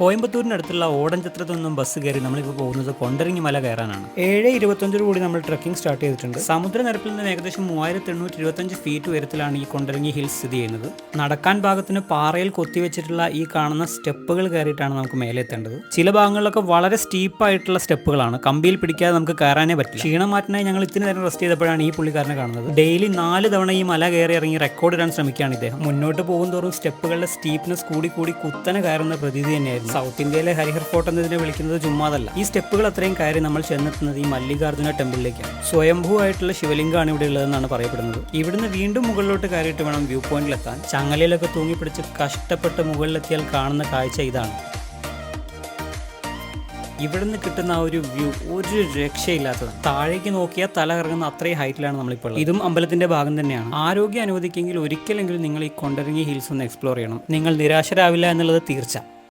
കോയമ്പത്തൂരിനടുത്തുള്ള ഓടഞ്ചത്രത്തു നിന്നും ബസ് കയറി നമ്മളിപ്പോൾ പോകുന്നത് കൊണ്ടരങ്ങി മല കയറാനാണ്. ഏഴ് ഇരുപത്തഞ്ചോട് കൂടി നമ്മൾ ട്രക്കിംഗ് സ്റ്റാർട്ട് ചെയ്തിട്ടുണ്ട്. സമുദ്രനിരപ്പിൽ നിന്ന് ഏകദേശം മൂവായിരത്തി എണ്ണൂറ്റി ഇരുപത്തഞ്ച് ഫീറ്റ് ഉയരത്തിലാണ് ഈ കൊണ്ടരങ്ങി ഹിൽസ് സ്ഥിതി ചെയ്യുന്നത്. നടക്കാൻ ഭാഗത്തിന് പാറയിൽ കൊത്തിവെച്ചിട്ടുള്ള ഈ കാണുന്ന സ്റ്റെപ്പുകൾ കയറിയിട്ടാണ് നമുക്ക് മേലെ എത്തേണ്ടത് ചില ഭാഗങ്ങളിലൊക്കെ വളരെ സ്റ്റീപ്പായിട്ടുള്ള സ്റ്റെപ്പുകളാണ്. കമ്പിയിൽ പിടിക്കാതെ നമുക്ക് കയറാനേ പറ്റില്ല. ക്ഷീണം മാറ്റാനായി ഞങ്ങൾ ഇത്തിരി നേരം റെസ്റ്റ് ചെയ്തപ്പോഴാണ് ഈ പുള്ളിക്കാരനെ കാണുന്നത്. ഡെയിലി നാല് തവണ ഈ മല കയറി ഇറങ്ങി റെക്കോർഡ് ഇടാൻ ശ്രമിക്കുകയാണ് ഇദ്ദേഹം. മുന്നോട്ട് പോകുന്തോറും സ്റ്റെപ്പുകളുടെ സ്റ്റീപ്നെസ് കൂടി കൂടി കുത്തനെ കയറുന്ന പ്രതീതി തന്നെയായിരുന്നു. സൗത്ത് ഇന്ത്യയിലെ ഹരിഹർ ഫോർട്ട് എന്നതിനെ വിളിക്കുന്നത് ചുമ്മാതല്ല. ഈ സ്റ്റെപ്പുകൾ അത്രയും കയറി നമ്മൾ ചെന്നെത്തുന്നത് ഈ മല്ലികാർജുന ടെമ്പിളിലേക്കാണ്. സ്വയംഭൂ ആയിട്ടുള്ള ശിവലിംഗമാണ് ഇവിടെ ഉള്ളതെന്നാണ് പറയപ്പെടുന്നത്. ഇവിടുന്ന് വീണ്ടും മുകളിലോട്ട് കയറിയിട്ട് വേണം വ്യൂ പോയിന്റിലെത്താൻ. ചങ്ങലയിലൊക്കെ തൂങ്ങിപ്പിടിച്ച് കഷ്ടപ്പെട്ട് മുകളിലെത്തിയാൽ കാണുന്ന കാഴ്ച ഇതാണ്. ഇവിടുന്ന് കിട്ടുന്ന ആ ഒരു വ്യൂ ഒരു രക്ഷയില്ലാത്തതാണ്. താഴേക്ക് നോക്കിയാൽ തല കറങ്ങുന്ന അത്രയും ഹൈറ്റിലാണ് നമ്മളിപ്പോൾ. ഇതും അമ്പലത്തിന്റെ ഭാഗം തന്നെയാണ്. ആരോഗ്യം അനുവദിക്കെങ്കിൽ ഒരിക്കലെങ്കിലും നിങ്ങൾ ഈ കൊണ്ടരങ്ങി ഹിൽസ് ഒന്ന് എക്സ്പ്ലോർ ചെയ്യണം. നിങ്ങൾ നിരാശരാവില്ല എന്നുള്ളത് തീർച്ച.